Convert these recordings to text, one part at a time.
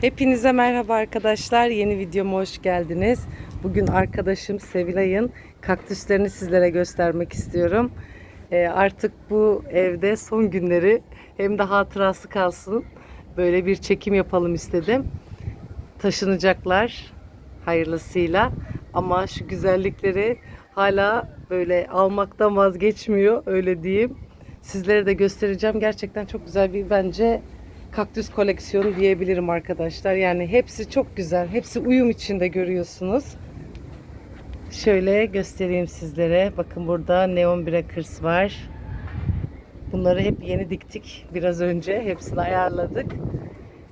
Hepinize merhaba arkadaşlar. Yeni videoma hoş geldiniz. Bugün arkadaşım Sevilay'ın kaktüslerini sizlere göstermek istiyorum. Ee, artık bu evde son günleri hem de hatırası kalsın. Böyle bir çekim yapalım istedim. Taşınacaklar hayırlısıyla. Ama şu güzellikleri hala böyle almaktan vazgeçmiyor öyle diyeyim. Sizlere de göstereceğim. Gerçekten çok güzel bir bence kaktüs koleksiyonu diyebilirim arkadaşlar. Yani hepsi çok güzel. Hepsi uyum içinde görüyorsunuz. Şöyle göstereyim sizlere. Bakın burada neon breakers var. Bunları hep yeni diktik biraz önce. Hepsini ayarladık.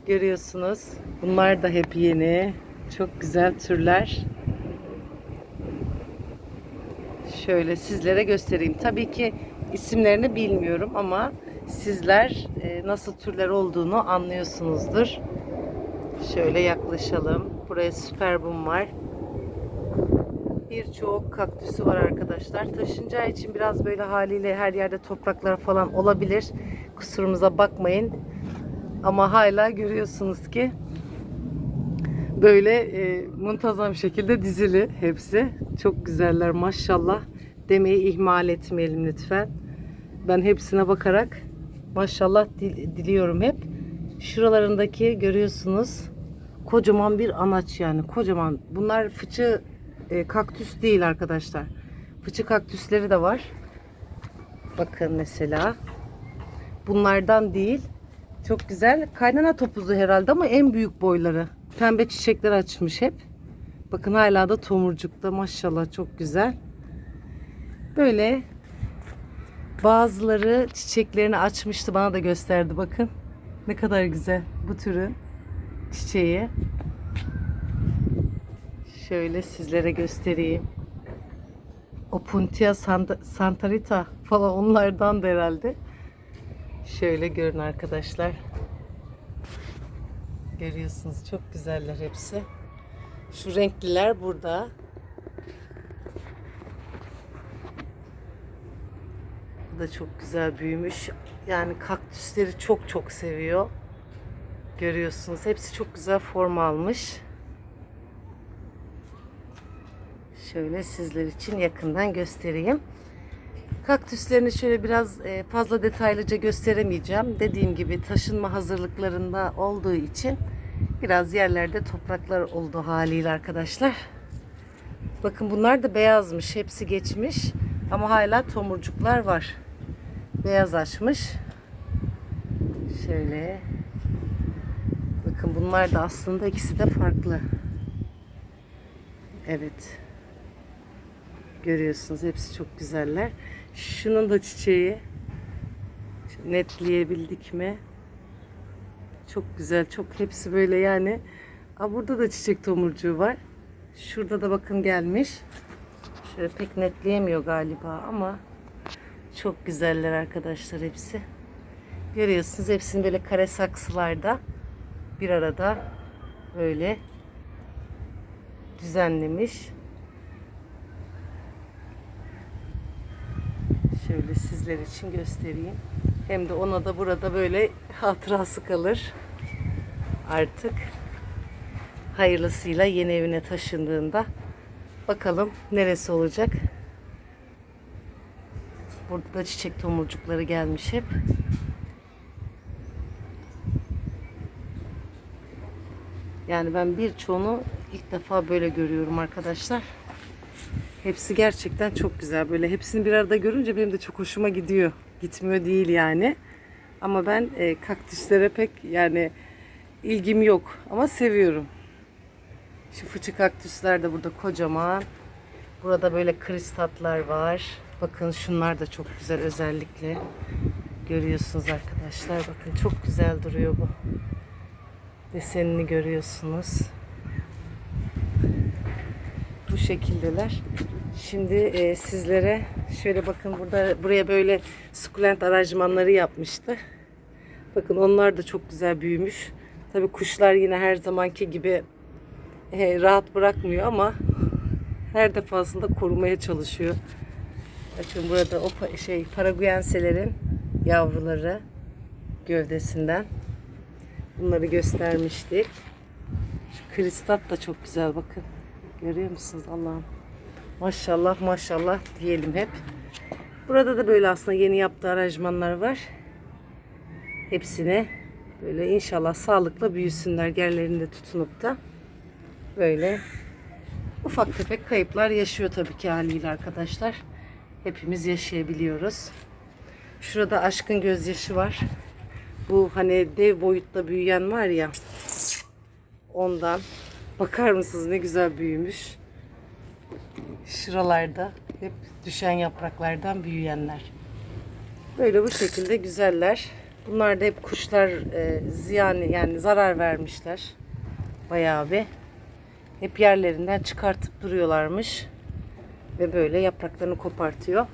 Görüyorsunuz. Bunlar da hep yeni. Çok güzel türler. Şöyle sizlere göstereyim. Tabii ki isimlerini bilmiyorum ama sizler e, nasıl türler olduğunu anlıyorsunuzdur. Şöyle yaklaşalım. Buraya süperbum var. Birçok kaktüsü var arkadaşlar. Taşınacağı için biraz böyle haliyle her yerde topraklar falan olabilir. Kusurumuza bakmayın. Ama hala görüyorsunuz ki böyle e, muntazam şekilde dizili hepsi. Çok güzeller maşallah. Demeyi ihmal etmeyelim lütfen. Ben hepsine bakarak maşallah dil- diliyorum hep. Şuralarındaki görüyorsunuz kocaman bir anaç yani kocaman. Bunlar fıçı e, kaktüs değil arkadaşlar. Fıçı kaktüsleri de var. Bakın mesela. Bunlardan değil. Çok güzel. Kaynana topuzu herhalde ama en büyük boyları. Pembe çiçekler açmış hep. Bakın hala da tomurcukta maşallah çok güzel. Böyle bazıları çiçeklerini açmıştı bana da gösterdi bakın. Ne kadar güzel bu türün çiçeği. Şöyle sizlere göstereyim. Opuntia santa- santarita falan onlardan da herhalde. Şöyle görün arkadaşlar. Görüyorsunuz çok güzeller hepsi. Şu renkliler burada. Da çok güzel büyümüş. Yani kaktüsleri çok çok seviyor. Görüyorsunuz. Hepsi çok güzel form almış. Şöyle sizler için yakından göstereyim. Kaktüslerini şöyle biraz e, fazla detaylıca gösteremeyeceğim. Dediğim gibi taşınma hazırlıklarında olduğu için biraz yerlerde topraklar oldu haliyle arkadaşlar. Bakın bunlar da beyazmış. Hepsi geçmiş. Ama hala tomurcuklar var. Beyaz açmış. Şöyle. Bakın bunlar da aslında ikisi de farklı. Evet. Görüyorsunuz hepsi çok güzeller. Şunun da çiçeği netleyebildik mi? Çok güzel, çok hepsi böyle yani. Aa, burada da çiçek tomurcuğu var. Şurada da bakın gelmiş. Şöyle pek netleyemiyor galiba ama çok güzeller arkadaşlar hepsi. Görüyorsunuz hepsini böyle kare saksılarda bir arada böyle düzenlemiş. Şöyle sizler için göstereyim. Hem de ona da burada böyle hatırası kalır. Artık hayırlısıyla yeni evine taşındığında bakalım neresi olacak. Burada da çiçek tomurcukları gelmiş hep. Yani ben birçoğunu ilk defa böyle görüyorum arkadaşlar. Hepsi gerçekten çok güzel. Böyle hepsini bir arada görünce benim de çok hoşuma gidiyor. Gitmiyor değil yani. Ama ben e, kaktüslere pek yani ilgim yok. Ama seviyorum. Şu fıçı kaktüsler de burada kocaman. Burada böyle kristatlar var. Bakın şunlar da çok güzel özellikle. Görüyorsunuz arkadaşlar. Bakın çok güzel duruyor bu. Desenini görüyorsunuz. Bu şekildeler. Şimdi e, sizlere şöyle bakın burada buraya böyle sukulent aranjmanları yapmıştı. Bakın onlar da çok güzel büyümüş. Tabii kuşlar yine her zamanki gibi e, rahat bırakmıyor ama her defasında korumaya çalışıyor. Bakın burada o pa- şey paraguenselerin yavruları gövdesinden. Bunları göstermiştik. Şu kristat da çok güzel bakın. Görüyor musunuz Allah'ım? Maşallah maşallah diyelim hep. Burada da böyle aslında yeni yaptığı aranjmanlar var. Hepsine böyle inşallah sağlıkla büyüsünler yerlerinde tutunup da böyle ufak tefek kayıplar yaşıyor tabii ki haliyle arkadaşlar. Hepimiz yaşayabiliyoruz. Şurada aşkın gözyaşı var. Bu hani dev boyutta büyüyen var ya ondan. Bakar mısınız ne güzel büyümüş. Şuralarda hep düşen yapraklardan büyüyenler. Böyle bu şekilde güzeller. Bunlar da hep kuşlar e, ziyan yani zarar vermişler. Bayağı bir. Hep yerlerinden çıkartıp duruyorlarmış. Ve böyle yapraklarını kopartıyor.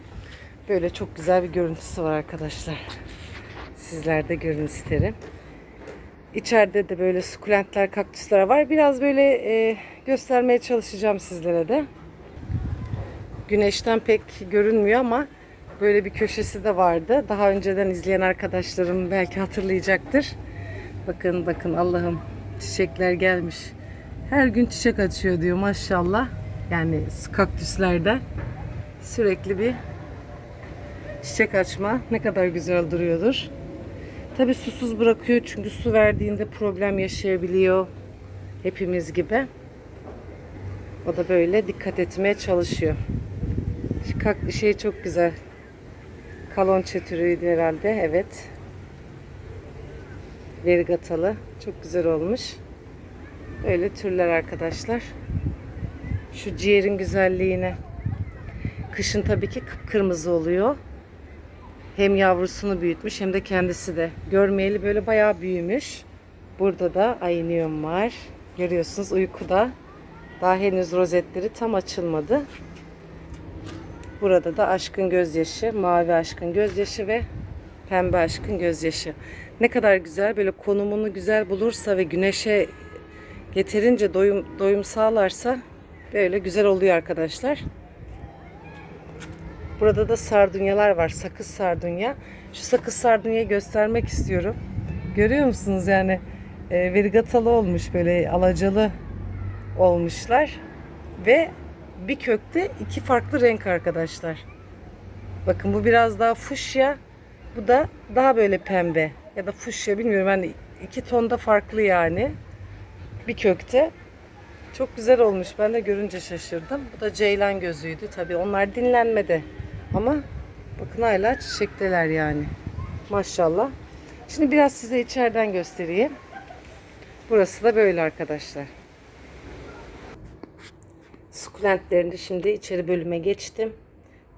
Böyle çok güzel bir görüntüsü var arkadaşlar. Sizler de görün isterim. İçeride de böyle sukulentler, kaktüsler var. Biraz böyle e, göstermeye çalışacağım sizlere de. Güneşten pek görünmüyor ama böyle bir köşesi de vardı. Daha önceden izleyen arkadaşlarım belki hatırlayacaktır. Bakın bakın Allah'ım çiçekler gelmiş. Her gün çiçek açıyor diyor maşallah. Yani kaktüslerden sürekli bir çiçek açma ne kadar güzel duruyordur. Tabi susuz bırakıyor çünkü su verdiğinde problem yaşayabiliyor. Hepimiz gibi. O da böyle dikkat etmeye çalışıyor. Şey çok güzel. Kalonçe türüydü herhalde. Evet. Verigatalı. Çok güzel olmuş. Öyle türler arkadaşlar. Şu ciğerin güzelliğine. Kışın tabii ki kıpkırmızı oluyor. Hem yavrusunu büyütmüş hem de kendisi de. Görmeyeli böyle bayağı büyümüş. Burada da aynium var. Görüyorsunuz uykuda. Daha henüz rozetleri tam açılmadı. Burada da aşkın gözyaşı, mavi aşkın gözyaşı ve pembe aşkın gözyaşı. Ne kadar güzel böyle konumunu güzel bulursa ve güneşe yeterince doyum, doyum sağlarsa böyle güzel oluyor arkadaşlar. Burada da sardunyalar var. Sakız sardunya. Şu sakız sardunyayı göstermek istiyorum. Görüyor musunuz yani e, verigatalı olmuş böyle alacalı olmuşlar. Ve bir kökte iki farklı renk arkadaşlar. Bakın bu biraz daha fuşya. Bu da daha böyle pembe. Ya da fuşya bilmiyorum. Yani iki tonda farklı yani. Bir kökte. Çok güzel olmuş. Ben de görünce şaşırdım. Bu da ceylan gözüydü. Tabii onlar dinlenmede. Ama bakın hala çiçekteler yani. Maşallah. Şimdi biraz size içeriden göstereyim. Burası da böyle arkadaşlar. Sukulentlerinde şimdi içeri bölüme geçtim.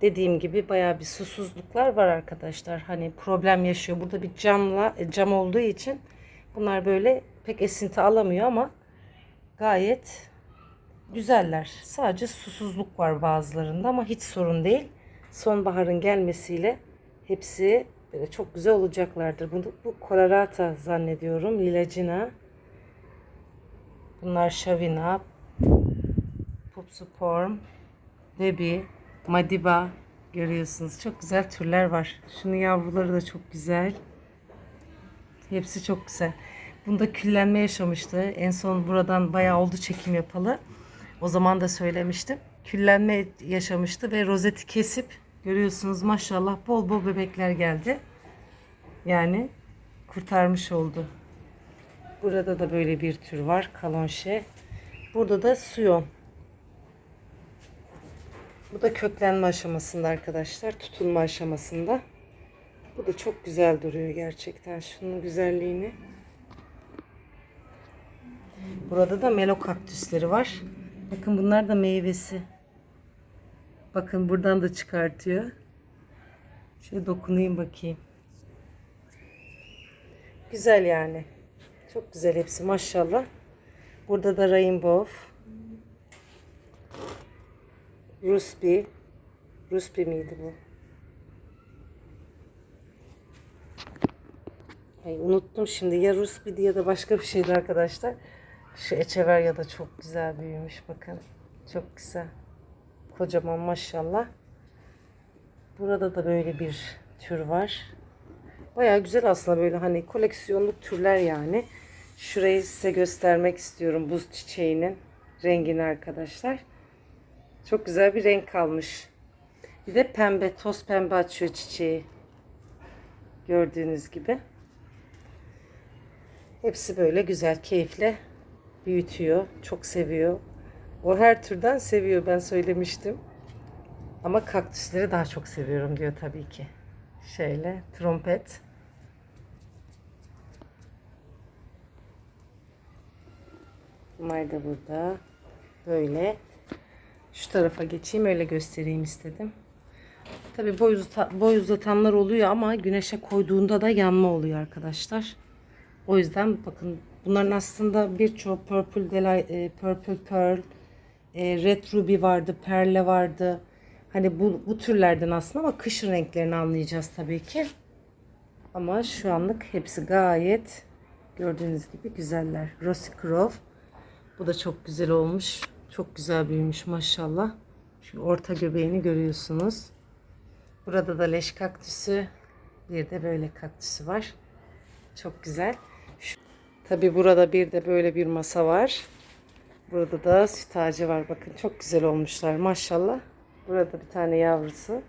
Dediğim gibi bayağı bir susuzluklar var arkadaşlar. Hani problem yaşıyor. Burada bir camla cam olduğu için bunlar böyle pek esinti alamıyor ama gayet güzeller. Sadece susuzluk var bazılarında ama hiç sorun değil. Sonbaharın gelmesiyle hepsi böyle çok güzel olacaklardır. Bu, bu Colorata zannediyorum. Lilacina. Bunlar Shavina, Pupsuporm, Debi, Madiba görüyorsunuz. Çok güzel türler var. Şunun yavruları da çok güzel. Hepsi çok güzel. Bunda küllenme yaşamıştı. En son buradan bayağı oldu çekim yapalı. O zaman da söylemiştim. Küllenme yaşamıştı ve rozeti kesip görüyorsunuz maşallah bol bol bebekler geldi. Yani kurtarmış oldu. Burada da böyle bir tür var. Kalonşe. Burada da suyon. Bu da köklenme aşamasında arkadaşlar. Tutunma aşamasında. Bu da çok güzel duruyor gerçekten. Şunun güzelliğini. Burada da melo kaktüsleri var. Bakın bunlar da meyvesi. Bakın buradan da çıkartıyor. Şöyle dokunayım bakayım. Güzel yani. Çok güzel hepsi maşallah. Burada da rainbow. Rusby. Rusby miydi bu? Ay, unuttum şimdi. Ya Rusby ya da başka bir şeydi arkadaşlar. Şu Echeveria da çok güzel büyümüş bakın. Çok güzel. Kocaman maşallah. Burada da böyle bir tür var. Baya güzel aslında böyle hani koleksiyonluk türler yani. Şurayı size göstermek istiyorum buz çiçeğinin rengini arkadaşlar. Çok güzel bir renk kalmış. Bir de pembe, toz pembe açıyor çiçeği. Gördüğünüz gibi. Hepsi böyle güzel, keyifle büyütüyor. Çok seviyor. O her türden seviyor ben söylemiştim. Ama kaktüsleri daha çok seviyorum diyor tabii ki. Şöyle trompet. Bunlar da burada. Böyle. Şu tarafa geçeyim öyle göstereyim istedim. Tabii boy, uzata- boy uzatanlar oluyor ama güneşe koyduğunda da yanma oluyor arkadaşlar. O yüzden bakın bunların aslında birçoğu Purple Delight, e, Purple Pearl, e, Red Ruby vardı, Perle vardı. Hani bu, bu türlerden aslında ama kışın renklerini anlayacağız tabii ki. Ama şu anlık hepsi gayet gördüğünüz gibi güzeller. Rosy Grove. Bu da çok güzel olmuş. Çok güzel büyümüş maşallah. Şu orta göbeğini görüyorsunuz. Burada da leş kaktüsü. Bir de böyle kaktüsü var. Çok güzel. Şu, tabii burada bir de böyle bir masa var. Burada da süt ağacı var. Bakın çok güzel olmuşlar maşallah. Burada bir tane yavrusu.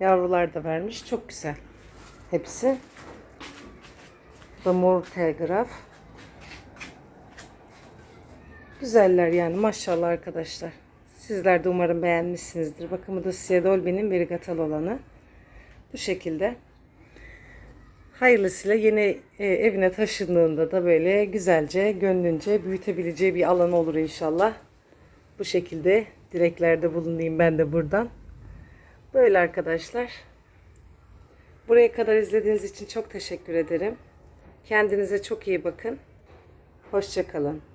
Yavrular da vermiş. Çok güzel. Hepsi. Bu da mor telgraf. Güzeller yani maşallah arkadaşlar. Sizler de umarım beğenmişsinizdir. Bakın bu da Siyah Dolby'nin verigatal olanı. Bu şekilde. Hayırlısıyla yeni e, evine taşındığında da böyle güzelce, gönlünce büyütebileceği bir alan olur inşallah. Bu şekilde dileklerde bulunayım ben de buradan. Böyle arkadaşlar. Buraya kadar izlediğiniz için çok teşekkür ederim. Kendinize çok iyi bakın. Hoşçakalın.